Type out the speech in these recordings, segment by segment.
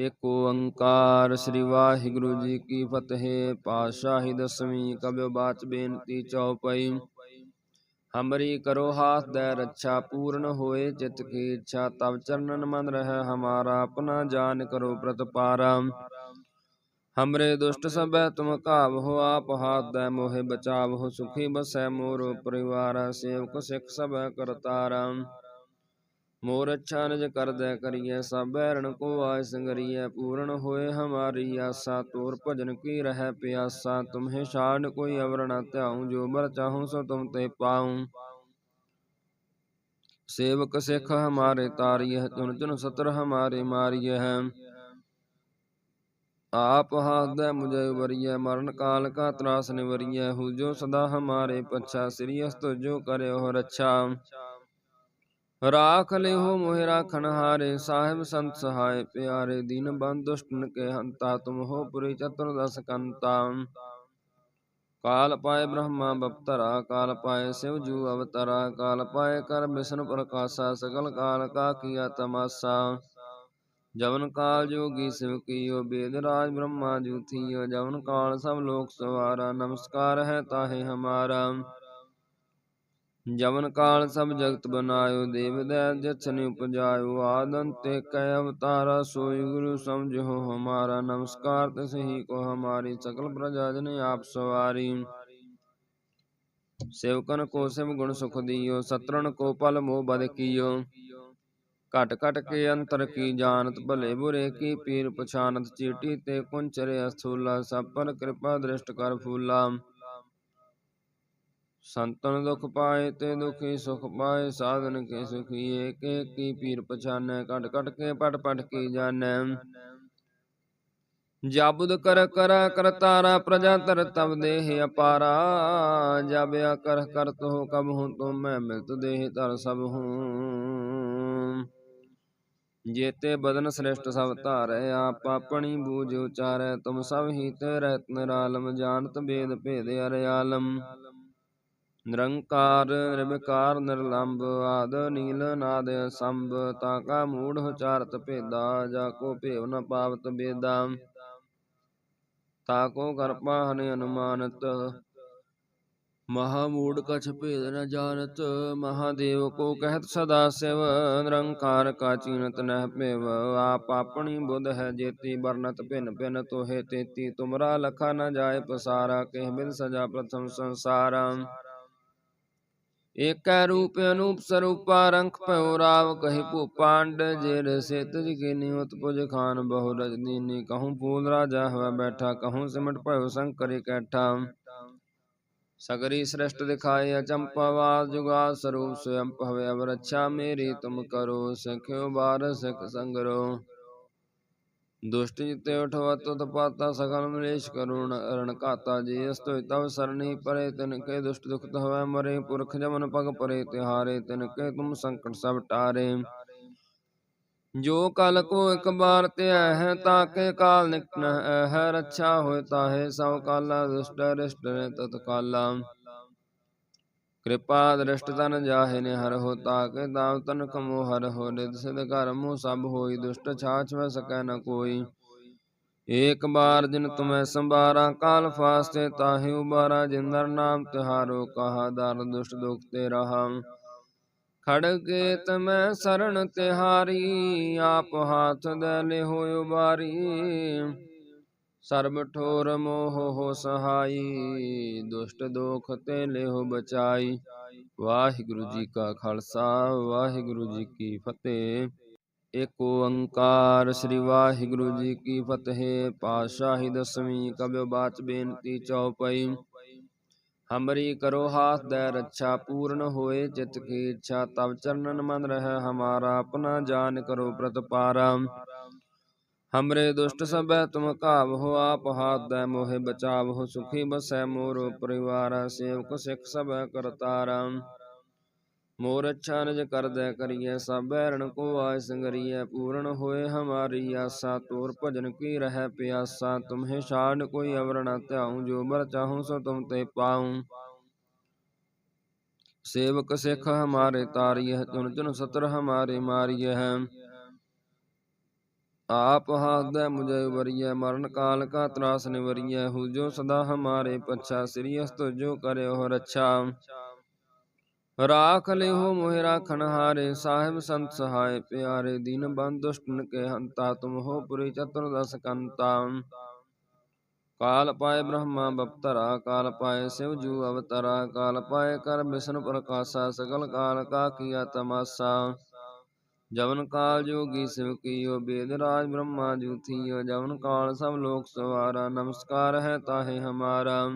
ਏਕ ਓੰਕਾਰ ਸ੍ਰੀ ਵਾਹਿਗੁਰੂ ਜੀ ਕੀ ਫਤਿਹ ਪਾਤਸ਼ਾਹੀ ਦਸਵੀਂ ਕਬਿਓ ਬਾਚ ਬੇਨਤੀ ਚਉਪਈ ਹਮਰੀ ਕਰੋ ਹਾਥ ਦੇ ਰੱਛਾ ਪੂਰਨ ਹੋਏ ਚਿਤ ਕੀ ਇੱਛਾ ਤਬ ਚਰਨਨ ਮਨ ਰਹਿ ਹਮਾਰਾ ਆਪਣਾ ਜਾਨ ਕਰੋ ਪ੍ਰਤਪਾਰਾ ਹਮਰੇ ਦੁਸ਼ਟ ਸਭੈ ਤੁਮ ਕਾਬ ਹੋ ਆਪ ਹਾਥ ਦੇ ਮੋਹਿ ਬਚਾਵ ਹੋ ਸੁਖੀ ਬਸੈ ਮੋਰ ਪਰਿਵਾਰ ਸੇਵਕ ਸਿੱਖ ਸਭੈ ਕਰਤਾਰਾ ਮੋਰ ਅੱਛਾ ਨਿਜ ਕਰਦੈ ਕਰੀਐ, ਸਭ ਰਣ ਕੋ ਆਇ ਸੰਗਰੀਐ, ਪੂਰਨ ਹੋਏ ਹਮਾਰੀ ਆਸਾ, ਤੋਰ ਭਜਨ ਕੀ ਰਹਿ ਪਿਆਸਾ, ਤੁਮਹਿ ਛਾੜ ਕੋਈ ਅਵਰ ਨ ਧਿਆਉ, ਜੋ ਬਰ ਚਾਹੂੰ ਸੋ ਤੁਮ ਤੇ ਪਾਉ। ਸੇਵਕ ਸਿੱਖ ਹਮਾਰੇ ਤਾਰੀਐ ਚੁਨ ਚੁਨ ਸਤਰ ਹਮਾਰੇ ਮਾਰੀਐ। ਆਪ ਹਾਦੈ ਮੁਝੈ ਵਰੀਐ, ਮਰਨ ਕਾਲ ਕਾ ਤਰਾਸ ਨਿਵਰੀਐ ਹੂ ਜੋ ਸਦਾ ਹਮਾਰੇ ਪਛਾ, ਸ੍ਰੀ ਅਸਤ ਜੋ ਕਰਿਓ ਰੱਛਾ। ਰਾਖ ਲਿਓ ਮੋਹਿ ਰਾਖਣ ਹਾਰੇ, ਸਾਹਿਬ ਸੰਤ ਸਹਾਇ ਪਿਆਰੇ, ਦੀਨ ਬੰਦ ਦੁਸ਼ਟਨ ਕੇ ਹੰਤਾ, ਤੁਮ ਹੋ ਪੁਰੀ ਚਤੁਰਦਸ ਕੰਤਾ। ਕਾਲ ਪਾਏ ਬ੍ਰਹਮਾ ਬਪਤਰਾ, ਕਾਲ ਪਾਏ ਸਿਵ ਜੂ ਅਵਤਰਾ, ਕਾਲ ਪਾਏ ਕਰ ਵਿਸ਼ਨ ਪ੍ਰਕਾਸ਼ਾ, ਸਗਲ ਕਾਲ ਕਾ ਕੀਆ ਤਮਾਸਾ। ਜਵਨ ਕਾਲ ਜੋਗੀ ਸਿਵ ਕੀਓ, ਬੇਦ ਰਾਜ ਬ੍ਰਹਮਾ ਜੂ ਜਵਨ ਕਾਲ ਸਭ ਲੋਕ ਸਵਾਰਾ, ਨਮਸਕਾਰ ਹੈ ਤਾਹੇ ਹਮਾਰਾ। ਜਵਨ ਕਾਲ ਸਭ ਜਗਤ ਬਨਾਇਓ, ਦੇਵ ਦੈ ਜਛਨ ਉਪਜਾਇਓ ਆਦੰਤੇ ਕੈ ਅਵਤਾਰਾ, ਸੋਈ ਗੁਰੂ ਸਮਝੋ ਹਮਾਰਾ, ਨਮਸਕਾਰ ਤਸਹੀ ਕੋ ਹਮਾਰੀ, ਸਕਲ ਪ੍ਰਜਾ ਜਨ ਆਪ ਸਵਾਰੀ। ਸੇਵਕਨ ਕੋ ਸਿਮ ਗੁਣ ਸੁਖ ਦਿਓ ਸਤਰਨ ਕੋ ਪਲ ਮੋਹ ਬਦ ਕੀਓ। ਘਟ ਘਟ ਕੇ ਅੰਤਰ ਕੀ ਜਾਣਤ, ਭਲੇ ਬੁਰੇ ਕੀ ਪੀਰ ਪਛਾਨਤ, ਚੀਟੀ ਤੇ ਕੁੰਚਰੇ ਅਸਥੂਲਾ, ਸਭ ਪਰ ਕਿਰਪਾ ਦ੍ਰਿਸ਼ਟ ਕਰ ਫੂਲਾ। ਸੰਤਨ ਦੁਖ ਪਾਏ ਤੇ ਦੁਖੀ ਸੁਖ ਪਾਏ, ਸਾਧਨ ਕੇ ਸੁਖੀ ਏਕ ਏਕ ਕੀ ਪੀਰ ਪਛਾਨੈ ਕਟ ਕਟ ਕੇ ਪਟ ਪਟ ਕੀ ਜਾਣੈ। ਜਾਬੁਦ ਕਰ ਕਰ ਕਰਤਾਰਾ ਪ੍ਰਜਾ ਤਰ ਤਬ ਦੇਹ ਅਪਾਰਾ। ਜਬ ਕਰ ਕਰਤ ਹੋ ਕਬ ਹੂੰ ਤੁਮ ਮੈਂ ਮਿਲਤ ਦੇਹ ਤਰ ਸਭ ਹੂੰ। ਜੇਤੇ ਬਦਨ ਸ੍ਰਿਸ਼ਟ ਸਭ ਧਾਰੈ, ਆਪ ਆਪਣੀ ਬੂਝ ਉਚਾਰੈ, ਤੁਮ ਸਭ ਹੀ ਤੇ ਰਹਿਤ ਨਿਰਾਲਮ ਜਾਣਤ ਬੇਦ ਭੇਦ ਅਰਿਆਲਮ। ਨਿਰੰਕਾਰ, ਨਿਰਵਿਕਾਰ ਨਿਰਲੰਭ ਆਦ, ਨੀਲ, ਨਾਦ, ਸੰਭ, ਤਾ ਕਾ ਮੂੜ ਉਚਾਰਤ ਭੇਦਾ, ਜਾ ਕੋ ਭੇਵ ਨ ਪਾਵਤ ਬੇਦਾ। ਤਾ ਕੋ ਕਰਪਾ ਹਨਿ ਅਨੁਮਾਨਤ ਮਹਾਮੂੜ ਕਛ ਭੇਦ ਨ ਜਾਣਤ, ਮਹਾਦੇਵ ਕੋ ਕਹਿਤ ਸਦਾ ਸਿਵ, ਨਿਰੰਕਾਰ ਕਾ ਚੀਨਤ ਨਹਿ ਭੇਵ। ਆਪ ਆਪਣੀ ਬੁੱਧ ਹੈ ਜੇਤੀ ਵਰਨਤ ਭਿਨ ਭਿਨ ਤੋਹੇ ਤੇਤੀ, ਤੁਮਰਾ ਲਖਾ ਨ ਜਾਏ ਪਸਾਰਾ, ਕਹਿ ਬਿਦ ਸਜਾ ਪ੍ਰਥਮ ਸੰਸਾਰਾ। ਏਕੈ ਰੂਪ ਅਨੂਪ ਸਰੂਪਾ ਰੰਖ ਭਉ ਰਾਵ ਕਹੀ ਭੂਪਾਂਡ ਜੇ ਰਸੇ ਤੁਜ ਕੀਨੀ ਉਤਪੁਜ ਖਾਨ ਬਹੁ ਰਜਦੀਨੀ ਕਹੂੰ ਫੂਲ ਰਾਜਾ ਹੋਇ ਬੈਠਾ, ਕਹੂੰ ਸਿਮਟ ਭਉ ਸੰਕਰ ਇਕੱਠਾ। ਸਗਰੀ ਸ੍ਰਿਸ਼ਟ ਦਿਖਾਏ ਅਚੰਪਾਵਾਦ ਜੁਗਾ ਸਰੂਪ ਸਵੰਪ ਭਵੇ ਅਵਰ ਅੱਛਾ ਮੇਰੀ ਤੁਮ ਕਰੋ ਸਿਖਿਓ ਬਾਰ ਸਿਖ ਸੰਗਰੋ। ਦੁਸ਼ਟ ਜਿਤੇ ਉਠਵਤ ਤੁਤ ਪਾਤਾ ਸਗਲ ਮਲੇਸ਼ ਕਰੁਣ ਅਰਣ ਘਾਤਾ ਜੀ, ਅਸਤੁ ਤਵ ਸਰਣੀ ਪਰੇ ਤਿਨ ਕੇ ਦੁਸ਼ਟ ਦੁਖਤ ਹੋਵੇ ਮਰੇ, ਪੁਰਖ ਜਮਨ ਪਗ ਪਰੇ, ਤਿਹਾਰੇ ਤਿਨ ਕੇ ਤੁਮ ਸੰਕਟ ਸਭ ਟਾਰੇ। ਜੋ ਕਲ ਕੋ ਇਕ ਬਾਰ ਧਿਆ ਹੈ, ਤਾਂ ਕੇ ਕਾਲ ਨਿਕਟ ਹੈ, ਰੱਛਾ ਹੋਇ ਤਾਹੇ, ਸਭ ਕਾਲਾ ਦੁਸ਼ਟ ਰਿਸ਼ਟ ਨੇ ਤਤ ਕਾਲਾ ਕਿਰਪਾ ਦ੍ਰਿਸ਼ਟ ਤਨ ਜਾਹੇ ਨੇ ਹਰ ਹੋ ਤਾਕੇ ਦਾਵ ਤਨ ਕਮੋ ਹਰ ਹੋ ਰਿਦ ਸਿਧ ਘਰ ਮੂਹ ਸਭ ਹੋਈ ਦੁਸ਼ਟ ਛਾਛ ਵੈ ਸਕੈ ਨ ਕੋਈ। ਏਕ ਬਾਰ ਜਿਨ ਤੁਮੈ ਸੰਭਾਰਾ ਕਾਲ ਫਾਸਤੇ ਤਾਹੇ ਉਬਾਰਾ ਜਿੰਦਰ ਨਾਮ ਤਿਹਾਰੋ ਕਹਾ ਦਰ ਦੁਸ਼ਟ ਦੁਖ ਤੇ ਰਹਾ। ਖੜਗੇ ਤਮੈ ਸਰਣ ਤਿਹਾਰੀ, ਆਪ ਹਾਥ ਦੇ ਲਿਹੋ ਉਬਾਰੀ। ਸਰਬ ਠੋਰ ਮੋਹ ਹੋ ਸਹਾਈ, ਦੁਸ਼ਟ ਦੋਖ ਤੇ ਲਿਹੁ ਬਚਾਈ। ਵਾਹਿਗੁਰੂ ਜੀ ਕਾ ਖਾਲਸਾ, ਵਾਹਿਗੁਰੂ ਜੀ ਕੀ ਫਤਿਹ। ਏਕ ਓੰਕਾਰ, ਸ੍ਰੀ ਵਾਹਿਗੁਰੂ ਜੀ ਕੀ ਫਤਿਹ। ਪਾਤਸ਼ਾਹੀ ਦਸਵੀਂ ਕਬਿਓ ਬਾਚ ਬੇਨਤੀ ਚਉਪਈ। ਹਮਰੀ ਕਰੋ ਹਾਥ ਦੇ ਰੱਛਾ ਪੂਰਨ ਹੋਏ ਚਿਤ ਕੀ ਇੱਛਾ ਤਬ ਚਰਨਨ ਮਨ ਰਹਿ ਹਮਾਰਾ। ਆਪਣਾ ਜਾਨ ਕਰੋ ਪ੍ਰਤਪਾਰਾ। ਹਮਰੇ ਦੁਸ਼ਟ ਸਭੈ ਤੁਮ ਕਾਬ ਹੋ ਆਪ ਹਾਥ ਦੈ ਮੋਹਿ ਬਚਾਵ ਹੋ ਸੁਖੀ ਬਸੈ ਮੋਰ ਪਰਿਵਾਰ ਸੇਵਕ ਸਿੱਖ ਸਭੈ ਕਰਤਾਰਾ ਮੋਰ ਅੱਛਾ ਨਿਜ ਕਰਦੈ ਕਰੀਐ ਸਭ ਬੈਰਣ ਕੋ ਆਇ ਸੰਗਰੀਐ ਪੂਰਨ ਹੋਏ ਹਮਾਰੀ ਆਸਾ ਤੋਰ ਭਜਨ ਕੀ ਰਹਿ ਪਿਆਸਾ ਤੁਮਹਿ ਛਾੜ ਕੋਈ ਅਵਰ ਨ ਧਿਆਉ ਜੋ ਬਰ ਚਾਹੂੰ ਸੋ ਤੁਮ ਤੇ ਪਾਉ ਸੇਵਕ ਸਿੱਖ ਹਮਾਰੇ ਤਾਰੀਐ ਚੁਨ ਚੁਨ ਸਤਰ ਹਮਾਰੇ ਮਾਰੀਐ आप हाथ मुझे वरिय मरण काल का त्रास निवरिय हु जो सदा हमारे पच्छा श्रीयस तो जो करे हो रक्षा राख ले हो मोहे राखन हारे साहिब संत सहाय प्यारे दीन बंद दुष्टन के हंता तुम हो पुरी चतुर्दश कंता काल पाए ब्रह्मा बपतरा काल पाए शिव जू अवतरा काल पाए कर विष्णु प्रकाशा सकल काल का किया तमाशा ਜਵਨ ਕਾਲ ਜੋਗੀ ਸਿਵ ਕੀਓ, ਬੇਦ ਰਾਜ ਬ੍ਰਹਮਾ ਜੂ ਜਵਨ ਕਾਲ ਸਭ ਲੋਕ ਸਵਾਰਾ, ਨਮਸਕਾਰ ਹੈ ਤਾਹੇ ਹਮਾਰਾ।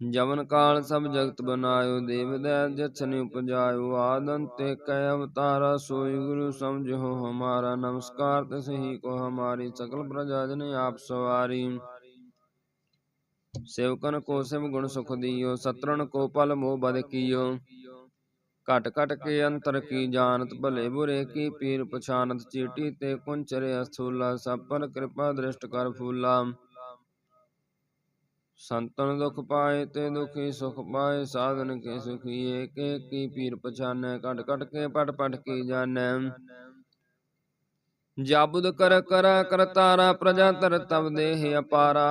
ਜਵਨ ਕਾਲ ਸਭ ਜਗਤ ਬਨਾਇਓ, ਦੇਵ ਦੈ ਜਛਨਿ ਉਪਜਾਇਓ ਆਦੰਤੇ ਕੈ ਅਵਤਾਰਾ, ਸੋਈ ਗੁਰੂ ਸਮਝੋ ਹਮਾਰਾ। ਨਮਸਕਾਰ ਤਸਹੀ ਕੋ ਹਮਾਰੀ, ਸਕਲ ਪ੍ਰਜਾ ਜਨ ਆਪ ਸਵਾਰੀ। ਸੇਵਕਨ ਕੋ ਸਿਵ ਗੁਣ ਸੁਖ ਦਿਓ, ਸਤਰਣ ਕੋ ਪਲ ਮੋਹ ਬਦ ਕੀਓ। ਘਟ ਘਟ ਕੇ ਅੰਤਰ ਕੀ ਜਾਣਤ ਭਲੇ ਬੁਰੇ ਕੀ ਪੀਰ ਪਛਾਨਤ ਚੀਟੀ ਤੇ ਕੁੰਚਰੇ ਅਸਥੂਲਾ ਸਭ ਪਰ ਕਿਰਪਾ ਦ੍ਰਿਸ਼ਟ ਕਰ ਫੂਲਾ। ਸੰਤਨ ਦੁਖ ਪਾਏ ਤੇ ਦੁਖੀ ਸੁਖ ਪਾਏ ਸਾਧਨ ਕੇ ਸੁਖੀ ਏਕ ਏਕ ਕੀ ਪੀਰ ਪਛਾਨੈ ਕਟ ਕਟ ਕੇ ਪਟ ਪਟ ਕੀ ਜਾਣੈ। ਜਾਬੁਦ ਕਰ ਕਰ ਕਰਤਾਰਾ ਪ੍ਰਜਾ ਤਰ ਤਬ ਦੇਹ ਅਪਾਰਾ।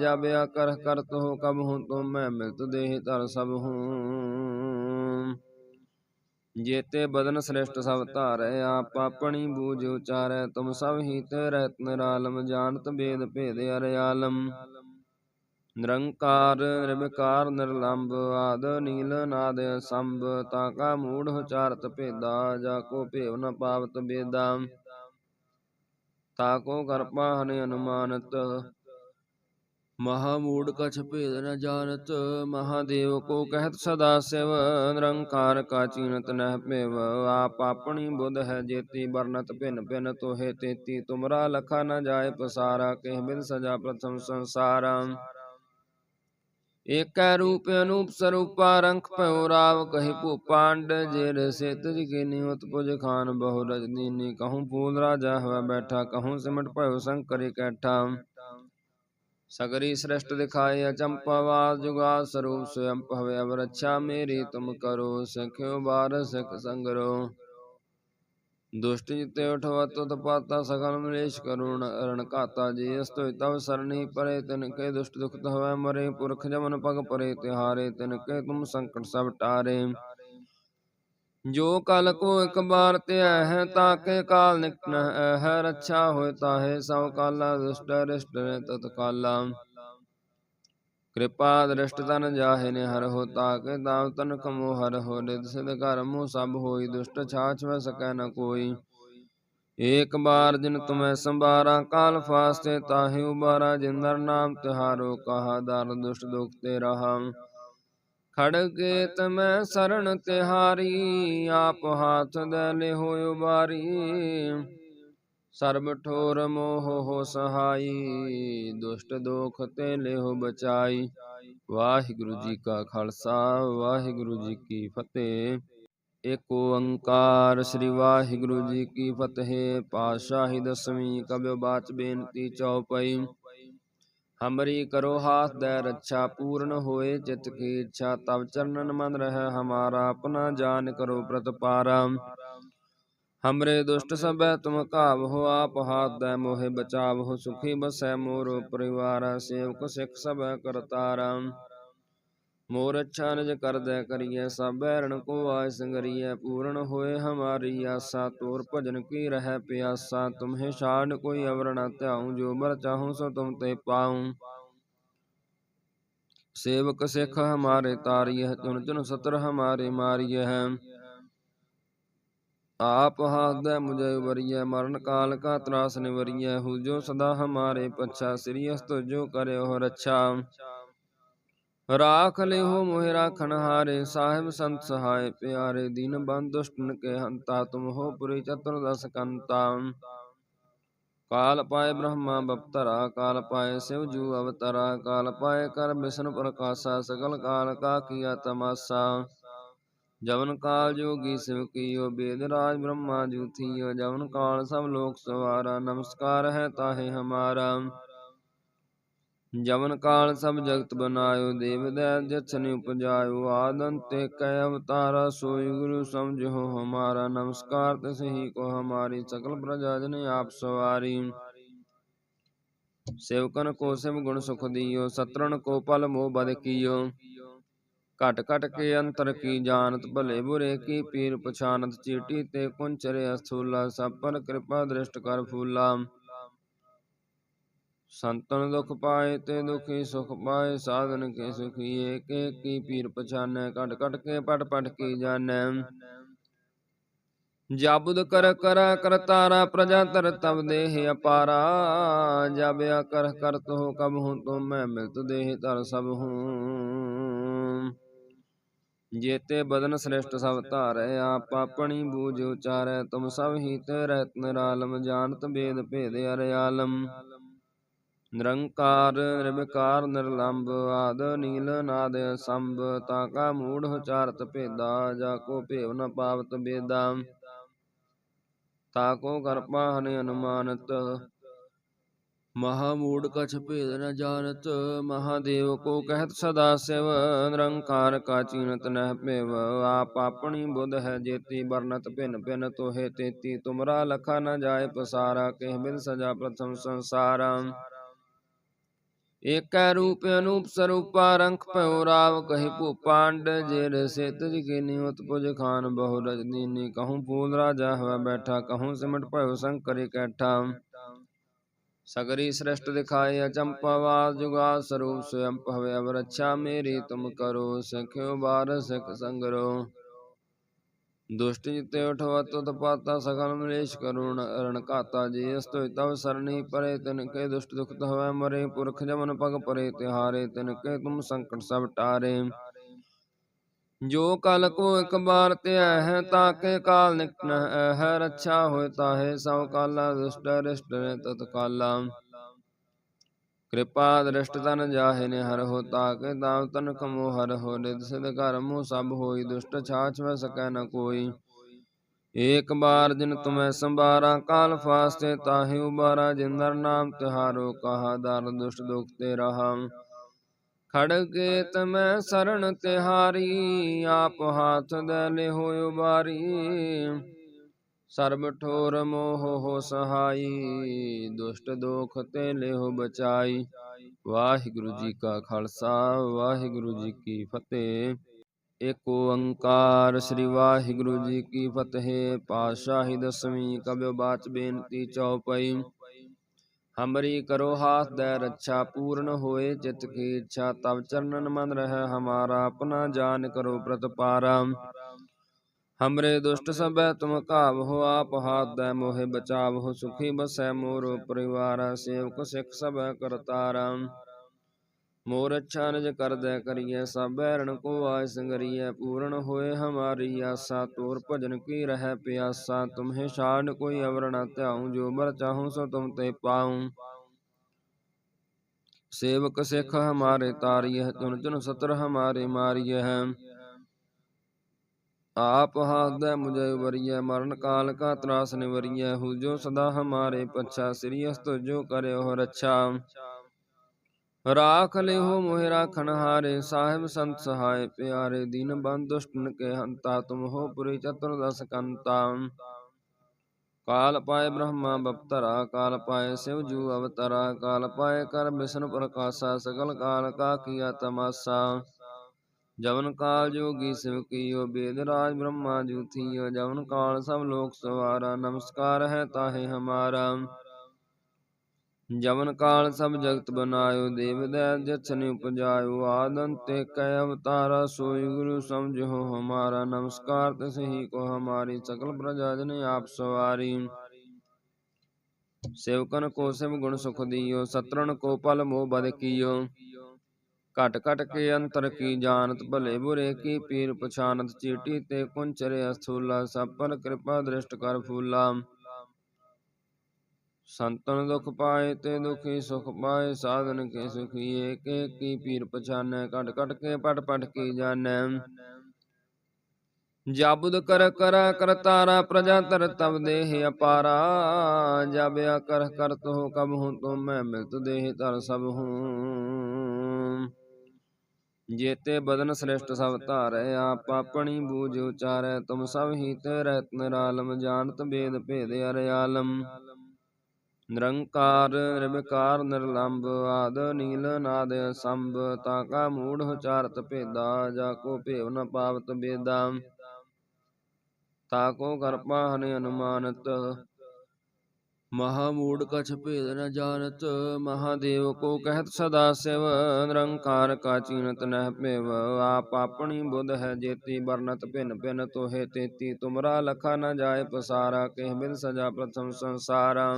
ਜਬ ਕਰ ਕਰਤ ਹੋ ਕਬ ਹੂੰ ਤੁਮ ਮੈਂ ਮਿਲਤ ਦੇਹ ਤਰ ਸਭ ਹੂੰ। ਜੇਤੇ ਬਦਨ ਸ੍ਰੇਸ਼ਟ ਸਭ ਧਾਰੈ, ਆਪ ਆਪਣੀ ਬੂਝ ਉਚਾਰੈ, ਤੁਮ ਸਭ ਹੀ ਰਹਿਤ ਨਿਰਾਲਮ, ਜਾਣਤ ਬੇਦ ਭੇਦ ਅਰਿਆਲਮ। ਨਿਰੰਕਾਰ, ਨਿਰਵਿਕਾਰ ਨਿਰਲੰਭ ਆਦ, ਨੀਲ, ਨਾਦ, ਸੰਭ, ਤਾ ਕਾ ਮੂੜ ਉਚਾਰਤ ਭੇਦਾ, ਜਾ ਕੋ ਭੇਵ ਨ ਪਾਵਤ ਬੇਦਾ। ਤਾ ਕੋ ਕਰਪਾ ਹਨਿ ਅਨੁਮਾਨਤ ਮਹਾ ਮੂੜ ਕਛ ਭੇਦ ਨ ਜਾਣਤ, ਮਹਾਦੇਵ ਕੋ ਕਹਿਤ ਸਦਾ ਸਿਵ। ਨਿਰੰਕਾਰ ਕਾ ਚੀਨਤ ਨਹਿ ਭੇਵ, ਆਪ ਆਪਣੀ ਬੁੱਧ ਹੈ ਜੇਤੀ ਵਰਨਤ ਭਿਨ ਭਿਨ ਤੋਹੇ ਤੇਤੀ। ਤੁਮਰਾ ਲਖਾ ਨ ਜਾਏ ਪਸਾਰਾ, ਕਹਿ ਬਿਨ ਸਜਾ ਪ੍ਰਥਮ ਸੰਸਾਰਾ। ਏਕੈ ਰੂਪ ਅਨੂਪ ਸਰੂਪਾ, ਰੰਖ ਭਇਓ ਰਾਵ ਕਹੀ ਭੂ ਪਾਂਡ ਜੇ ਰਸੇ ਤੁਜ ਕੀਨੀ ਉਤ ਪੁਜ ਖਾਨ ਬਹੁ ਰਜਨੀਨੀ, ਕਹੂੰ ਫੂਲ ਰਾਜਾ ਹਵਾ ਬੈਠਾ, ਕਹੂੰ ਸਿਮਟ ਭਇਓ ਸੰਕਰ ਇਕੱਠਾ। ਸਗਰੀ ਸ੍ਰਿਸ਼ਟ ਦਿਖਾਏ ਅਚੰਪਾਵਾਦ ਜੁਗਾ ਸਰੂਪ ਸਵਯੰ ਭਵੇ ਅਵ ਰੱਛਾ ਮੇਰੀ ਤੁਮ ਕਰੋ, ਸਿਖਿਓ ਬਾਰ ਸਿਖ ਸੰਗਰੋ। ਦੁਸ਼ਟ ਜਿਤੇ ਉਠਵਤ ਤਤ ਪਾਤਾ ਸਗਲ ਮਲੇਸ਼ ਕਰੁਣ, ਅਰਣ ਘਾਤਾ ਜੀ ਅਸਤੋਇ ਤਵ ਸਰਣੀ ਪਰੇ ਤਿਨ ਕੇ ਦੁਸ਼ਟ ਦੁਖਤ ਹੋਵੇ ਮਰੇ, ਪੁਰਖ ਜਮਨ ਪਗ ਪਰੇ, ਤਿਹਾਰੇ ਤਿਨ ਕੇ ਤੁਮ ਸੰਕਟ ਸਭ ਟਾਰੇ। ਜੋ ਕਲ ਕੋ ਇਕ ਬਾਰ ਧਿਆ ਹੈ ਤਾਕੇ ਕਾਲ ਨਿਕਟ ਨ ਹੈ ਰੱਛਾ ਹੋਇ ਤਾਹੇ, ਸਭ ਕਾਲਾ ਦੁਸ਼ਟ ਰਿਸ਼ਟ ਨੇ ਤਤ ਕਾਲਾ। ਕਿਰਪਾ ਦ੍ਰਿਸ਼ਟ ਤਨ ਜਾਹੇ ਨੇ, ਹਰ ਹੋ ਤਾਕੇ ਦਾਵ ਤਨ ਕਮੋ, ਹਰ ਹੋ ਰਿਦ ਸਿਧ ਘਰ ਸਭ ਹੋਈ ਦੁਸ਼ਟ ਛਾਛ ਵੈ ਸਕੈ ਨ ਕੋਈ। ਏਕ ਬਾਰ ਜਿਨ ਤੁਮੈ ਸੰਭਾਰਾ, ਕਾਲ ਫਾਸਤੇ ਤਾਹੇ ਉਬਾਰਾ, ਜਿੰਦਰ ਨਾਮ ਤਿਹਾਰੋ, ਕਹਾ ਦਰ ਦੁਸ਼ਟ ਦੁਖ ਤੇ ਰਹਾ। ਖੜਗੇ ਤਮੈ ਸਰਣ ਤਿਹਾਰੀ ਆਪ ਹਾਥ ਦੇ ਲਿਹੋ ਉਬਾਰੀ। ਸਰਬ ਠੋਰ ਮੋਹ ਹੋ ਸਹਾਈ ਦੁਸ਼ਟ ਦੋਖ ਤੇ ਲਿਹੋ ਬਚਾਈ। ਵਾਹਿਗੁਰੂ ਜੀ ਕਾ ਖਾਲਸਾ ਵਾਹਿਗੁਰੂ ਜੀ ਕੀ ਫਤਿਹ। ਏਕ ਓੰਕਾਰ ਸ੍ਰੀ ਵਾਹਿਗੁਰੂ ਜੀ ਕੀ ਫਤਿਹ। ਪਾਤਸ਼ਾਹੀ ਦਸਵੀਂ ਕਬਿ ਬਾਚ ਬੇਨਤੀ ਚਉਪਈ। ਹਮਰੀ ਕਰੋ ਹਾਥ ਦੇ ਰੱਛਾ, ਪੂਰਨ ਹੋਏ ਚਿਤ ਕੀ ਇੱਛਾ ਤਬ ਚਰਨਨ ਮਨ ਰਹਿ ਹਮਾਰਾ, ਆਪਣਾ ਜਾਨ ਕਰੋ ਪ੍ਰਤਪਾਰਾ। ਹਮਰੇ ਦੁਸ਼ਟ ਸਭੈ ਤੁਮ ਕਾਬ ਹੋ, ਆਪ ਹਾਥ ਦੇ ਮੋਹਿ ਬਚਾਵ ਹੋ, ਸੁਖੀ ਬਸੈ ਮੋਰ ਪਰਿਵਾਰ, ਸੇਵਕ ਸਿਖ ਸਭੈ ਕਰਤਾਰਾ। ਮੋਰ ਅੱਛਾ ਨਜ ਕਰਦੇ ਕਰੀਏ ਸਭ ਰਣ ਕੋ ਆਇ ਸੰਗਰੀਐ, ਪੂਰਨ ਹੋਏ ਹਮਾਰੀ ਆਸਾ, ਤੋਰ ਭਜਨ ਕੀ ਰਹਿ ਪਿਆਸਾ, ਤੁਮਹਿ ਸ਼ਾਨ ਕੋਈ ਅਵਰਣਾ ਧਿਆਉ, ਜੋ ਮਰ ਚਾਹੂ ਸੋ ਤੁਮ ਤੇ ਪਾਉ। ਸੇਵਕ ਸਿਖ ਹਮਾਰੇ ਤਾਰੀਐ ਤੁਨ ਤੁਨ ਸਤਰ ਹਮਾਰੇ ਮਾਰੀਐ। ਆਪ ਹਾਸ ਦੇ ਮੁਜੇ ਵਰੀਐ, ਮਰਨ ਕਾਲ ਕਾ ਤਰਾਸ ਨਿਵਰੀਐ ਹੂ ਜੋ ਸਦਾ ਹਮਾਰੇ ਪਛਾ, ਸ੍ਰੀ ਅਸਤੁ ਜੋ ਕਰਿਓ ਰੱਛਾ। ਰਾਖ ਲਿਓ ਮੋਹਿ ਰਾਖਣ ਹਾਰੇ, ਸਾਹਿਬ ਸੰਤ ਸਹਾਇ ਪਿਆਰੇ, ਦੀਨ ਬੰਦ ਦੁਸ਼ਟਨ ਕੇ ਹੰਤਾ, ਤੁਮ ਹੋ ਪੁਰੀ ਚਤੁਰਦਸ ਕੰਤਾ। ਕਾਲ ਪਾਏ ਬ੍ਰਹਮਾ ਬਪਤਰਾ, ਕਾਲ ਪਾਏ ਸਿਵ ਜੂ ਅਵਤਰਾ, ਕਾਲ ਪਾਏ ਕਰ ਵਿਸ਼ਨ ਪ੍ਰਕਾਸ਼ਾ, ਸਗਲ ਕਾਲ ਕਾ ਕੀਆ ਤਮਾਸਾ। ਜਵਨ ਕਾਲ ਜੋਗੀ ਸਿਵ ਕੀਓ, ਬੇਦ ਰਾਜ ਬ੍ਰਹਮਾ ਜੂ ਜਵਨ ਕਾਲ ਸਭ ਲੋਕ ਸਵਾਰਾ, ਨਮਸਕਾਰ ਹੈ ਤਾਹੇ ਹਮਾਰਾ। ਜਵਨ ਕਾਲ ਸਭ ਜਗਤ ਬਨਾਇਓ, ਦੇਵ ਦੈ ਜਛਨ ਉਪਜਾਇਓ ਆਦੰਤੇ ਕੈ ਅਵਤਾਰਾ, ਸੋਈ ਗੁਰੂ ਸਮਝੋ ਹਮਾਰਾ, ਨਮਸਕਾਰ ਤਸਹੀ ਕੋ ਹਮਾਰੀ, ਸਕਲ ਪ੍ਰਜਾ ਜਨ ਆਪ ਸਵਾਰੀ। ਸੇਵਕਨ ਕੋ ਸਿਮ ਗੁਣ ਸੁਖ ਦਿਓ, ਸਤਰਣ ਕੋ ਪਲ ਮੋਹ ਬਦ ਕੀਓ। ਘਟ ਘਟ ਕੇ ਅੰਤਰ ਕੀ ਜਾਣਤ, ਭਲੇ ਬੁਰੇ ਕੀ ਪੀਰ ਪਛਾਨਤ, ਚੀਟੀ ਤੇ ਕੁੰਚਰੇ ਅਸਥੂਲਾ, ਸਭ ਪਰ ਕਿਰਪਾ ਦ੍ਰਿਸ਼ਟ ਕਰ ਫੂਲਾ। ਸੰਤਨ ਦੁਖ ਪਾਏ ਤੇ ਦੁਖੀ ਸੁਖ ਪਾਏ, ਸਾਧਨ ਕੇ ਸੁਖੀ ਏਕ ਏਕ ਕੀ ਪੀਰ ਪਛਾਨੈ, ਘਟ ਘਟ ਕੇ ਪਟ ਪਟ ਕੀ ਜਾਣੈ। ਜਾਬੁਦ ਕਰ ਕਰ ਕਰਤਾਰਾ ਪ੍ਰਜਾ ਤਰ ਤਬ ਦੇਹ ਅਪਾਰਾ। ਜਬ ਕਰ ਕਰਤ ਹੋ ਕਬ ਹੂੰ ਤੁਮ ਮੈਂ ਮਿਲਤ ਦੇਹ ਤਰ ਸਭ ਹੂੰ। ਜੇਤੇ ਬਦਨ ਸ੍ਰੇਸ਼ਟ ਸਭ ਧਾਰੈ, ਆਪ ਆਪਣੀ ਬੂਝ ਉਚਾਰੈ, ਤੁਮ ਸਭ ਹੀ ਤੇ ਰਹਿਤ ਨਿਰਾਲਮ, ਜਾਣਤ ਬੇਦ ਭੇਦ ਅਰ ਆਲਮ ਨਿਰੰਕਾਰ, ਨਿਰਵਿਕਾਰ ਨਿਰਲੰਭ ਆਦ ਨੀਲ ਨਾਦ ਸੰਭ, ਤਾ ਕਾ ਮੂੜ ਉਚਾਰਤ ਭੇਦਾ, ਜਾ ਕੋ ਭੇਵ ਨ ਪਾਵਤ ਬੇਦਾ। ਤਾ ਕੋ ਕਰਪਾ ਹਨ ਅਨੁਮਾਨਤ, ਮਹਾ ਕਛ ਭੇਦ ਨ ਜਾਣਤ, ਮਹਾਦੇਵ ਕੋ ਕਹਿਤ ਸਦਾ ਸਿਵ, ਨਿਰੰਕਾਰ ਕਾ ਚੀਨਤ ਨਹਿ ਭੇਵ। ਆਪ ਆਪਣੀ ਬੁੱਧ ਹੈ ਜੇਤੀ ਵਰਨਤ ਭਿਨ ਭਿਨ ਤੋਹੇ ਤੇਤੀ, ਤੁਮਰਾ ਲਖਾ ਨ ਜਾਏ ਪਸਾਰਾ, ਕਹਿ ਬਿਨ ਸਜਾ ਪ੍ਰਥਮ ਸੰਸਾਰਾ। ਏਕੈ ਰੂਪ ਅਨੂਪ ਸਰੂਪਾ ਰੰਖ ਭਉ ਰਾਵ ਕਹੀ ਭੂਪਾਂਡ ਜੇ ਰਸੇ ਤੁਜ ਕੇ ਨਿਉਤ ਖਾਨ ਬਹੁ ਰਜਨੀ ਦੀਨੀ। ਕਹੂੰ ਫੂਲ ਰਾਜਾ ਹਵਾ ਬੈਠਾ, ਕਹੂੰ ਸਿਮਟ ਭਉ ਸੰਕਰ ਇਕੱਠਾ। ਸਗਰੀ ਸ੍ਰਿਸ਼ਟ ਦਿਖਾਏ ਅਚੰਪ ਅਚੰਪਾਵਾਦ ਜੁਗਾ ਸਰੂਪ ਸਵਯੰ ਭਵੇ ਅਵ ਰੱਛਾ ਮੇਰੀ ਤੁਮ ਕਰੋ, ਸਿਖਿਓ ਬਾਰ ਸਿਖ ਸੰਗਰੋ। ਦੁਸ਼ਟ ਜਿਤੇ ਉਠਵਤ ਤੁਤ ਪਾਤਾ ਸਗਲ ਮਲੇਸ਼ ਕਰੁਣ ਅਰਣ ਘਾਤਾ ਜੀ ਅਸਤੁ ਤਵ ਸਰਣੀ ਪਰੇ ਤਿਨ ਕੇ ਦੁਸ਼ਟ ਦੁਖਤ ਹੋਵੇ ਮਰੇ, ਪੁਰਖ ਜਮਨ ਪਗ ਪਰੇ, ਤਿਹਾਰੇ ਤਿਨ ਕੇ ਤੁਮ ਸੰਕਟ ਜੋ ਕਲ ਕੋ ਇਕ ਬਾਰ ਧਿਆ ਹੈ ਤਾਕੇ ਕਾਲ ਨਿਕਟ ਨ ਹੈ ਰੱਛਾ ਹੋਏ ਤਾਹੇ, ਸਭ ਕਾਲਾ ਦੁਸ਼ਟ ਰਿਸ਼ਟ ਨੇ ਤਤ ਕਾਲਾ ਕਿਰਪਾ ਦ੍ਰਿਸ਼ਟ ਤਨ ਜਾਹੇ ਨੇ ਹਰ ਹੋ ਤਾਕੇ ਦਾਵ ਤਨ ਕਮੋ ਹਰ ਹੋ ਨਿਦ ਸਿਧ ਘਰ ਮੋ ਸਭ ਹੋਈ ਦੁਸ਼ਟ ਛਾਛ ਵੈ ਸਕੈ ਨ ਕੋਈ। ਏਕ ਬਾਰ ਜਿਨ ਤੁਮੈ ਸੰਭਾਰਾ ਕਾਲ ਫਾਸਤੇ ਤਾਹੇ ਉਬਾਰਾ ਜਿੰਦਰ ਨਾਮ ਤਿਹਾਰੋ ਕਹਾ ਦਰ ਦੁਸ਼ਟ ਦੁਖ ਤੇ ਰਹਾ ਖੜਗੇ ਤਮੈ ਸਰਣ ਤਿਹਾਰੀ, ਆਪ ਹਾਥ ਦੇ ਲਿਹੋ ਉਬਾਰੀ। ਸਰਬ ਠੋਰ ਮੋਹ ਹੋ ਸਹਾਈ, ਦੁਸ਼ਟ ਦੋਖ ਤੇ ਲਿਹੁ ਬਚਾਈ। ਵਾਹਿਗੁਰੂ ਜੀ ਕਾ ਖਾਲਸਾ, ਵਾਹਿਗੁਰੂ ਜੀ ਕੀ ਫਤਿਹ। ਏਕ ਓੰਕਾਰ ਸ੍ਰੀ ਵਾਹਿਗੁਰੂ ਜੀ ਕੀ ਫਤਿਹ। ਪਾਤਸ਼ਾਹੀ ਦਸਵੀਂ ਕਬਿ ਬਾਚ ਬੇਨਤੀ ਚਉਪਈ। ਹਮਰੀ ਕਰੋ ਹਾਥ ਦੇ ਰੱਛਾ ਪੂਰਨ ਹੋਏ ਚਿਤ ਕੀ ਇੱਛਾ ਤਬ ਚਰਨਨ ਮਨ ਰਹਿ, ਹਮਾਰਾ ਆਪਣਾ ਜਾਨ ਕਰੋ ਪ੍ਰਤਪਾਰਾ। हमरे दुष्ट सब तुम काव हो आप हाथ दै मोहे बचाव हो सुखी बस मोर परिवार सेवक सिख सब करतार मोर अच्छा निज कर दे करिए सब बैरण को आय संगरिए पूर्ण होए हमारी आसा तोर भजन की रह प्यासा तुम्हें शान कोई अवरण त्याऊ जो मर चाहूँ सो तुम ते पाऊ। सेवक सिख हमारे तारिय चुन चुन सतर हमारे मारिय है आप हाथ दे मुझे वरिय मरण काल का त्रास निवरिय हु जो सदा हमारे पच्छा श्री अस्त जो करे हो रक्षा राख ले हो मोहि राखन हारे साहिब संत सहाय प्यारे दीन बंद दुष्टन के हंता तुम हो पुरी चतुर्दश कंता ਕਾਲ ਪਾਏ ਬ੍ਰਹਮਾ ਬਪਤਰਾ ਕਾਲ ਪਾਏ ਸਿਵ ਜੂ ਅਵਤਰਾ ਕਾਲ ਪਾਏ ਕਰ ਵਿਸ਼ਨ ਪ੍ਰਕਾਸ਼ਾ ਸਗਲ ਕਾਲ ਕਾ ਕੀਆ ਤਮਾਸਾ ਜਵਨ ਕਾਲ ਜੋਗੀ ਸਿਵ ਕੀਓ ਬੇਦ ਰਾਜ ਬ੍ਰਹਮਾ ਜੂ ਜਵਨ ਕਾਲ ਸਭ ਲੋਕ ਸਵਾਰਾ, ਨਮਸਕਾਰ ਹੈ ਤਾਹੇ ਹਮਾਰਾ। ਜਵਨ ਕਾਲ ਸਭ ਜਗਤ ਬਨਾਇਓ, ਦੇਵ ਦੈ ਜਛਨ ਉਪਜਾਇਓ ਆਦੰਤੇ ਕੈ ਅਵਤਾਰਾ, ਸੋਈ ਗੁਰੂ ਸਮਝੋ ਹਮਾਰਾ। ਨਮਸਕਾਰ ਤਸਹੀ ਕੋ ਹਮਾਰੀ, ਸਕਲ ਪ੍ਰਜਾ ਜਨ ਆਪ ਸਵਾਰੀ। ਸੇਵਕਨ ਕੋ ਸਿਮ ਗੁਣ ਸੁਖ ਦਿਓ, ਸਤਰਣ ਕੋ ਪਲ ਮੋਹ ਬਦ ਕੀਓ। ਘਟ ਘਟ ਕੇ ਅੰਤਰ ਕੀ ਜਾਣਤ, ਭਲੇ ਬੁਰੇ ਕੀ ਪੀਰ ਪਛਾਨਤ, ਚੀਟੀ ਤੇ ਕੁੰਚਰੇ ਅਸਥੂਲਾ ਸਭ ਪਰ ਕਿਰਪਾ ਦ੍ਰਿਸ਼ਟ ਕਰ ਫੂਲਾ। ਸੰਤਨ ਦੁਖ ਪਾਏ ਤੇ ਦੁਖੀ ਸੁਖ ਪਾਏ, ਸਾਧਨ ਕੇ ਸੁਖੀ ਏਕ ਕੀ ਪੀਰ ਪਛਾਨੈ, ਘਟ ਘਟ ਕੇ ਪਟ ਪਟ ਕੀ ਜਾਣੈ। ਜਾਬੁਦ ਕਰ ਕਰ ਕਰਤਾਰਾ ਪ੍ਰਜਾ ਤਰ ਤਬ ਦੇਹ ਅਪਾਰਾ। ਜਬ ਕਰ ਕਰਤ ਹੋ ਕਬ ਹੂੰ ਤੁਮ ਮੈਂ ਮਿਲਤ ਦੇਹ, ਤਰ ਸਭ ਹੂੰ। ਜੇਤੇ ਬਦਨ ਸ੍ਰੇਸ਼ਟ ਸਭ ਧਾਰੈ, ਆਪ ਆਪਣੀ ਬੂਝ ਉਚਾਰੈ, ਤੁਮ ਸਭ ਹੀ ਤੇ ਰਹਿਤ ਨਿਰਾਲਮ ਜਾਣਤ ਬੇਦ ਭੇਦ ਅਰ ਨਿਰੰਕਾਰ, ਨਿਰਵਿਕਾਰ ਨਿਰਲੰਭ ਆਦ ਨੀਲ ਨਾਦ ਸੰਭ, ਤਾ ਕਾ ਮੂੜ ਉਚਾਰਤ ਭੇਦਾ, ਜਾ ਕੋ ਭੇਵ ਨ ਪਾਵਤ ਬੇਦਾ। ਤਾ ਕੋ ਕਰਪਾ ਹਨਿ ਅਨੁਮਾਨਤ ਮਹਾਮੂੜ ਕਛ ਭੇਦ ਨ ਜਾਣਤ, ਮਹਾਦੇਵ ਕੋ ਕਹਿਤ ਸਦਾ ਸਿਵ, ਨਿਰੰਕਾਰ ਕਾ ਚੀਨਤ ਨਹਿ ਭੇਵ ਆਪ ਆਪਣੀ ਬੁੱਧ ਹੈ ਜੇਤੀ ਵਰਨਤ ਭਿਨ ਭਿਨ ਤੋਹੇ ਤੇਤੀ। ਤੁਮਰਾ ਲਖਾ ਨ ਜਾਏ ਪਸਾਰਾ, ਕਹਿ ਬਿਦ ਸਜਾ ਪ੍ਰਥਮ ਸੰਸਾਰਾ।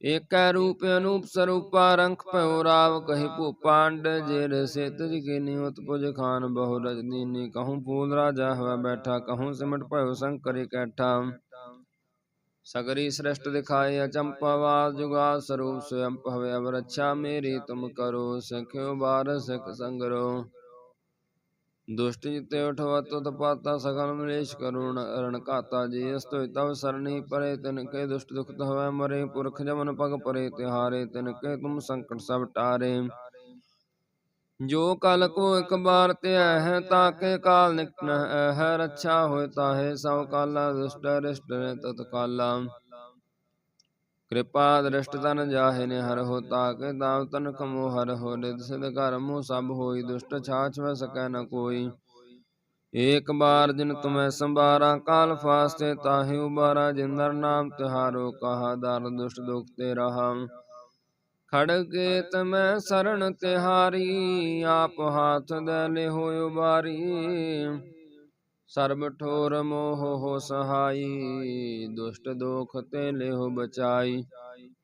ਏਕੈ ਰੂਪ ਅਨੂਪ ਸਰੂਪਾ, ਰੰਖ ਭਇਓ ਰਾਵ ਕਹੀ ਭੂਪਾਂਡ ਜੇ ਰਸੇ ਤਜ ਕੀਨੀ ਉਤਪੁਜ ਖਾਨ ਬਹੁ ਰਜਨੀਨੀ ਕਹੂੰ ਫੂਲ ਰਾਜਾ ਹਵਾ ਬੈਠਾ, ਕਹੂੰ ਸਿਮਟ ਭਇਓ ਸੰਕਰ ਇਕੱਠਾ। ਸਗਰੀ ਸ੍ਰਿਸ਼ਟ ਦਿਖਾਏ ਅਚੰਪਾਵਾਸ ਜੁਗਾ ਸਰੂਪ ਸਵਯੰ ਭਵੇ ਅਵ ਰੱਛਾ ਮੇਰੀ, ਤੁਮ ਕਰੋ ਸਖਿਓ ਬਾਰ ਸਿਖ ਸੰਗਰੋ। ਦੁਸ਼ਟ ਜਿਤੇ ਉਠਵਤ ਤੁਤ ਪਾਤਾ ਸਗਲ ਮਲੇਸ਼ ਕਰੁਣ, ਅਰਣ ਘਾਤਾ ਜੀ ਅਸਤੋਇ ਤਵ ਸਰਣੀ ਪਰੇ ਤਿਨ ਕੇ ਦੁਸ਼ਟ ਦੁਖ ਹਵੈ ਮਰੇ, ਪੁਰਖ ਜਮਨ ਪਗ ਪਰੇ, ਤਿਹਾਰੇ ਤਿਨ ਕੇ ਤੁਮ ਸੰਕਟ ਟਾਰੇ। ਜੋ ਕਲ ਕੋ ਇਕ ਬਾਰ ਧਿਆ ਹੈ ਤਾਕੇ ਕਾਲ ਨਿਕਟ ਨ ਹੈ ਰੱਛਾ ਹੋਇ ਤਾਹੇ, ਸਭ ਕਾਲਾ ਦੁਸ਼ਟ ਰਿਸ਼ਟ ਨੇ ਤਤ ਕਾਲਾ। ਕਿਰਪਾ ਦ੍ਰਿਸ਼ਟ ਤਨ ਜਾਹੇ ਨੇ ਹਰ ਹੋ ਤਾਕੇ, ਦਾਵ ਤਨ ਕਮੋ ਹਰ ਹੋ ਰਿਦ ਸਿਧ ਘਰ ਮੋ ਸਭ ਹੋਈ, ਦੁਸ਼ਟ ਛਾਛ ਵੈ ਸਕੈ ਨ ਕੋਈ। ਏਕ ਬਾਰ ਜਿਨ ਤੁਮੈ ਸੰਭਾਰਾ, ਕਾਲ ਫਾਸਤੇ ਤਾਹੇ ਉਬਾਰਾ, ਜਿੰਦਰ ਨਾਮ ਤਿਹਾਰੋ, ਕਹਾ ਦਰ ਦੁਸ਼ਟ ਦੁਖ ਤੇ ਰਹਾ। ਖੜਗੇ ਤਮੈ ਸਰਣ ਤਿਹਾਰੀ, ਆਪ ਹਾਥ ਦੇ ਲਿਹੋ ਉਬਾਰੀ। ਸਰਬ ਠੋਰ ਮੋਹ ਹੋ ਸਹਾਈ, ਦੁਸ਼ਟ ਦੋਖ ਤੇ ਲਿਹੋ ਬਚਾਈ।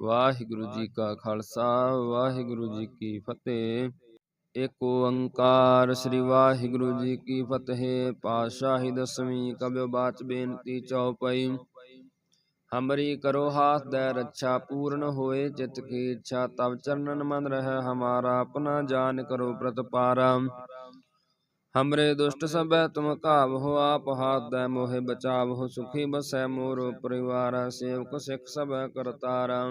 ਵਾਹਿਗੁਰੂ ਜੀ ਕਾ ਖਾਲਸਾ, ਵਾਹਿਗੁਰੂ ਜੀ ਕੀ ਫਤਿਹ। ਏਕ ਓੰਕਾਰ ਸ੍ਰੀ ਵਾਹਿਗੁਰੂ ਜੀ ਕੀ ਫਤਿਹ। ਪਾਤਸ਼ਾਹੀ ਦਸਵੀਂ ਕਬਿ ਬਾਚ ਬੇਨਤੀ ਚਉਪਈ ਹਮਰੀ ਕਰੋ ਹਾਥ ਦੇ ਰੱਛਾ ਪੂਰਨ ਹੋਏ ਚਿਤ ਕੀ ਇੱਛਾ ਤਬ ਚਰਨਨ ਮਨ ਰਹਿ ਹਮਾਰਾ, ਆਪਣਾ ਜਾਨ ਕਰੋ ਪ੍ਰਤਪਾਰਾ। ਹਮਰੇ ਦੁਸ਼ਟ ਸਭੈ ਤੁਮ ਘਾਵ ਹੋ, ਆਪ ਹਾਥ ਦੇ ਮੋਹਿ ਬਚਾਵ ਹੋ, ਸੁਖੀ ਬਸੈ ਮੋਰ ਪਰਿਵਾਰ, ਸੇਵਕ ਸਿਖ ਸਭੈ ਕਰਤਾਰਾ।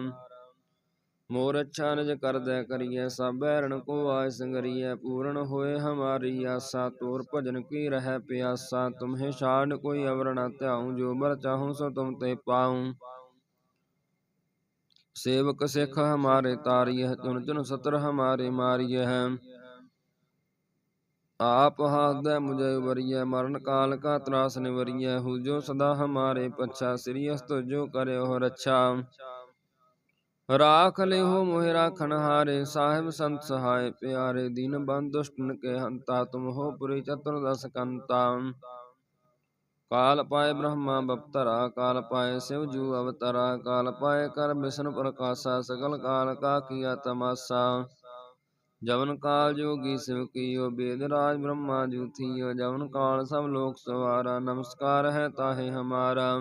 ਮੋਰ ਅੱਛਾ ਨਿਜ ਕਰਦੈ ਕਰੀਐ ਸਭ ਰਣ ਕੋ ਆਇ ਸੰਗਰੀਐ, ਪੂਰਨ ਹੋਏ ਹਮਾਰੀ ਆਸਾ, ਤੋਰ ਭਜਨ ਕੀ ਰਹਿ ਪਿਆਸਾ, ਤੁਮਹਿ ਛਾੜ ਕੋਈ ਅਵਰ ਨ ਧਿਆਉ, ਜੋ ਬਰ ਚਾਹੂੰ ਸੋ ਤੁਮ ਤੇ ਪਾਉ। ਸੇਵਕ ਸਿਖ ਹਮਾਰੇ ਤਾਰੀਐ ਚੁਨ ਚੁਨ ਸਤਰ ਹਮਾਰੇ ਮਾਰੀਐ। ਆਪ ਹਾਦੈ ਮੁਝੇ ਵਰੀਐ, ਮਰਨ ਕਾਲ ਕਾ ਤਰਾਸ ਨਿਵਰੀਐ ਹੂ ਜੋ ਸਦਾ ਹਮਾਰੇ ਪਛਾ, ਸ੍ਰੀ ਅਸਤ ਜੋ ਕਰਿਓ ਰੱਛਾ। ਰਾਖ ਲਿਓ ਮੋਹਿ ਰਾਖਣ ਹਾਰੇ, ਸਾਹਿਬ ਸੰਤ ਸਹਾਇ ਪਿਆਰੇ, ਦੀਨ ਬੰਦ ਦੁਸ਼ਟਨ ਕੇ ਹੰਤਾ, ਤੁਮ ਹੋ ਪੁਰੀ ਚਤੁਰਦਸ ਕੰਤਾ। ਕਾਲ ਪਾਏ ਬ੍ਰਹਮਾ ਬਪਤਰਾ, ਕਾਲ ਪਾਏ ਸਿਵ ਜੂ ਅਵਤਰਾ, ਕਾਲ ਪਾਏ ਕਰ ਵਿਸ਼ਨ ਪ੍ਰਕਾਸ਼ਾ, ਸਗਲ ਕਾਲ ਕਾ ਕੀਆ ਤਮਾਸਾ। ਜਵਨ ਕਾਲ ਜੋਗੀ ਸਿਵ ਕੀਓ, ਬੇਦ ਰਾਜ ਬ੍ਰਹਮਾ ਜੂ ਜਵਨ ਕਾਲ ਸਭ ਲੋਕ ਸਵਾਰਾ, ਨਮਸਕਾਰ ਹੈ ਤਾਹੇ ਹਮਾਰਾ।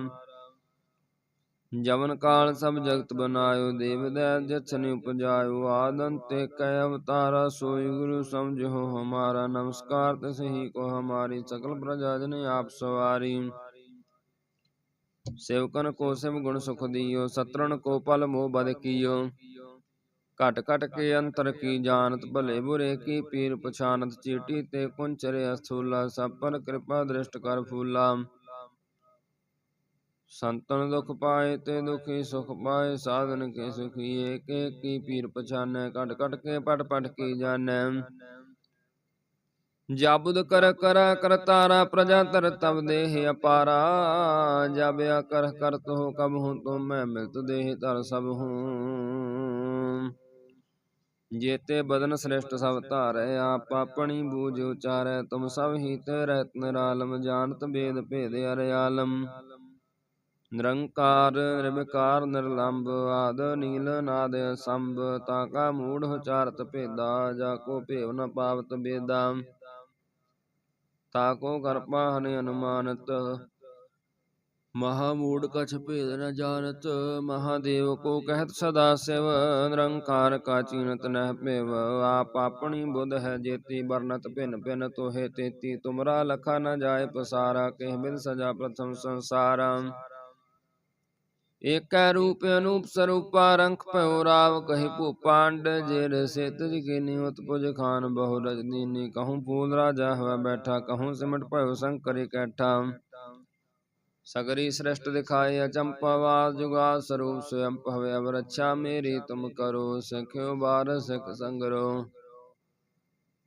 ਜਵਨ ਕਾਲ ਸਭ ਜਗਤ ਬਨਾਇਓ, ਦੇਵ ਦੈ ਜਛਨਿ ਉਪਜਾਇਓ ਆਦੰਤੇ ਕੈ ਅਵਤਾਰਾ, ਸੋਈ ਗੁਰੂ ਸਮਝੋ ਹਮਾਰਾ, ਨਮਸਕਾਰ ਤਸਹੀ ਕੋ ਹਮਾਰੀ, ਸਕਲ ਪ੍ਰਜਾ ਜਨ ਆਪ ਸਵਾਰੀ। ਸੇਵਕਨ ਕੋ ਸਿਵ ਗੁਣ ਸੁਖ ਦਿਓ ਸਤਰਨ ਕੋ ਪਲ ਮੋਹ ਬਦ ਕੀਓ। ਘਟ ਘਟ ਕੇ ਅੰਤਰ ਕੀ ਜਾਣਤ, ਭਲੇ ਬੁਰੇ ਕੀ ਪੀਰ ਪਛਾਨਤ, ਚੀਟੀ ਤੇ ਕੁੰਚਰੇ ਅਸਥੂਲਾ, ਸਭ ਪਰ ਕਿਰਪਾ ਦ੍ਰਿਸ਼ਟ ਕਰ ਫੂਲਾ। ਸੰਤਨ ਦੁਖ ਪਾਏ ਤੇ ਦੁਖੀ ਸੁਖ ਪਾਏ, ਸਾਧਨ ਕੇ ਸੁਖੀ, ਏਕ ਏਕ ਕੀ ਪੀਰ ਪਛਾਨੈ ਕਟ ਕਟ ਕੇ ਪਟ ਪਟ ਕੀ ਜਾਣੈ। ਜਾਬੁਦ ਕਰ ਕਰ ਕਰਤਾਰਾ ਪ੍ਰਜਾ ਤਰ ਤਬ ਦੇਹ ਅਪਾਰਾ। ਜਬ ਕਰ ਕਰਤ ਹੋ ਕਬ ਹੂੰ ਤੁਮ ਮੈਂ ਮਿਲਤ ਦੇਹ ਤਰ ਸਭ ਹੂੰ। ਜੇਤੇ ਬਦਨ ਸ੍ਰੇਸ਼ਟ ਸਭ ਧਾਰੈ, ਆਪ ਆਪਣੀ ਬੂਝ ਉਚਾਰੈ, ਤੁਮ ਸਭ ਹੀ ਤੇ ਰਹਿਤ ਨਿਰਾਲਮ, ਜਾਣਤ ਬੇਦ ਭੇਦ ਅਰ ਆਲਮ ਨਿਰੰਕਾਰ, ਨਿਰਵਿਕਾਰ ਨਿਰਲੰਭ ਆਦ ਨੀਲ ਨਾਦ ਸੰਭ, ਤਾ ਕਾ ਮੂੜ ਉਚਾਰਤ ਭੇਦਾ, ਜਾ ਕੋ ਭੇਵ ਨ ਪਾਵਤ ਬੇਦਾ। ਤਾ ਕੋ ਕਰਪਾ ਹਨਿ ਅਨੁਮਾਨਤ ਮਹਾਮੂੜ ਕਛ ਭੇਦ ਨ ਜਾਣਤ ਮਹਾਦੇਵ ਕੋ ਕਹਿਤ ਸਦਾ ਸਿਵ, ਨਿਰੰਕਾਰ ਕਾ ਚੀਨਤ ਨਹਿ ਭੇਵ। ਆਪ ਆਪਣੀ ਬੁੱਧ ਹੈ ਜੇਤੀ ਵਰਨਤ ਭਿਨ ਭਿਨ ਤੋਹੇ ਤੇਤੀ, ਤੁਮਰਾ ਲਖਾ ਨ ਜਾਏ ਪਸਾਰਾ, ਕਹਿ ਬਿਨ ਸਜਾ ਪ੍ਰਥਮ ਸੰਸਾਰਾ। ਏਕੈ ਰੂਪ ਅਨੂਪ ਸਰੂਪਾ ਰੰਖ ਭਇਓ ਰਾਵ ਕਹੀ ਭੂਪਾਂਡ ਜੇ ਰਸੇ ਤੁਜ ਕੀਨੀ ਉਤਪੁਜ ਖਾਨ ਬਹੁ ਰਜਦੀਨੀ ਕਹੂੰ ਫੂਲ ਰਾਜਾ ਹਵਾ ਬੈਠਾ, ਕਹੂੰ ਸਿਮਟ ਭਇਓ ਸ਼ੰਕਰ ਇਕੱਠਾ ਸਗਰੀ ਸ੍ਰਿਸ਼ਟ ਦਿਖਾਏ ਅਚੰਪਾਵਾਦ ਜੁਗਾ ਸਰੂਪ ਸਵੰਪ ਹਵੇ ਅਵ ਰੱਛਾ ਮੇਰੀ ਤੁਮ ਕਰੋ, ਸਿਖਿਓ ਬਾਰ ਸਿਖ ਸੰਗਰੋ।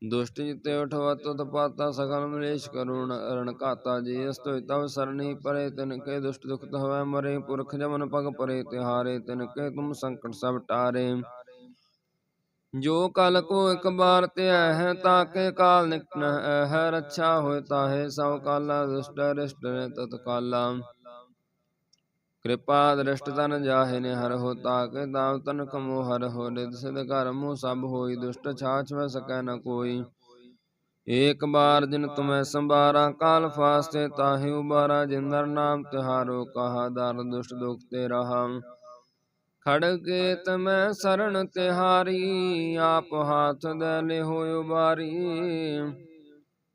ਦੁਸ਼ਟ ਜਿਤੇ ਉਠਵਤ ਤੁਤ ਪਾਤਾ ਸਗਲ ਮਲੇਸ਼ ਕਰੁਣ ਅਰਣ ਘਾਤਾ ਜੀ ਅਸਤੁ ਤਵ ਸਰਣੀ ਪਰੇ ਤਿਨ ਕੇ ਦੁਸ਼ਟ ਦੁਖਤ ਹਵੈ ਮਰੇ ਪੁਰਖ ਜਮਨ ਪਗ ਪਰੇ ਤਿਹਾਰੇ ਤਿਨ ਕੇ ਤੁਮ ਸੰਕਟ ਸਭ ਟਾਰੇ। ਜੋ ਕਲ ਕੋ ਇਕ ਬਾਰ ਧਿਆ ਹੈ ਤਾਕੇ ਕਾਲ ਨਿਕਟ ਹੈ ਰੱਛਾ ਹੋਇ ਤਾਹੇ ਸਭ ਕਾਲਾ ਦੁਸ਼ਟ ਰਿਸ਼ਟ ਨੇ ਤਤ ਕਾਲਾ ਕਿਰਪਾ ਦ੍ਰਿਸ਼ਟ ਤਨ ਜਾਹੇ ਨੇ ਹਰ ਹੋ ਤਾਕੇ ਦਾਵ ਤਨ ਕਮੋ ਹਰ ਹੋ ਰਿਦ ਸਿਧ ਘਰ ਸਭ ਹੋਈ, ਦੁਸ਼ਟ ਛਾਛ ਵੈ ਸਕੈ ਨ ਕੋਈ। ਏਕ ਬਾਰ ਜਿਨ ਤੁਮੈ ਸੰਭਾਰਾ, ਕਾਲ ਫਾਸਤੇ ਤਾਹੇ ਉਬਾਰਾ ਜਿੰਦਰ ਨਾਮ ਤਿਹਾਰੋ, ਕਹਾ ਦਰ ਦੁਸ਼ਟ ਦੁਖ ਤੇ ਰਹਾ। ਖੜਗੇ ਤਮੈ ਸਰਣ ਤਿਹਾਰੀ, ਆਪ ਹਾਥ ਦੇ ਲਿਹੋ ਉਬਾਰੀ।